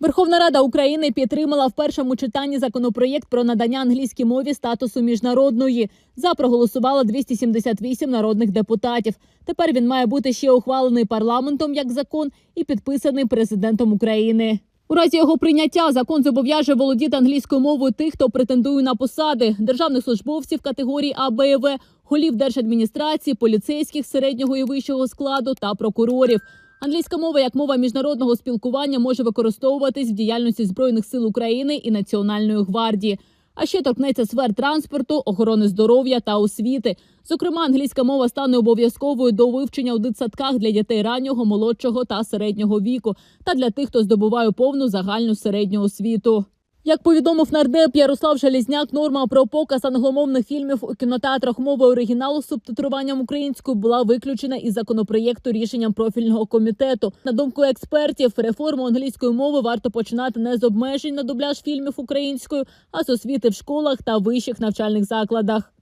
Верховна Рада України підтримала в першому читанні законопроєкт про надання англійській мові статусу міжнародної. За проголосувало 278 народних депутатів. Тепер він має бути ще ухвалений парламентом як закон і підписаний президентом України. У разі його прийняття закон зобов'яже володіти англійською мовою тих, хто претендує на посади державних службовців категорії А, Б і В, голів держадміністрації, поліцейських середнього і вищого складу та прокурорів. Англійська мова як мова міжнародного спілкування може використовуватись в діяльності збройних сил України і Національної гвардії. А ще торкнеться сфер транспорту, охорони здоров'я та освіти. Зокрема, англійська мова стане обов'язковою до вивчення у дитсадках для дітей раннього, молодшого та середнього віку, та для тих, хто здобуває повну загальну середню освіту. Як повідомив нардеп Ярослав Желізняк, норма про показ англомовних фільмів у кінотеатрах мови оригіналу з субтитруванням українською була виключена із законопроєкту рішенням профільного комітету. На думку експертів, реформу англійської мови варто починати не з обмежень на дубляж фільмів українською, а з освіти в школах та вищих навчальних закладах.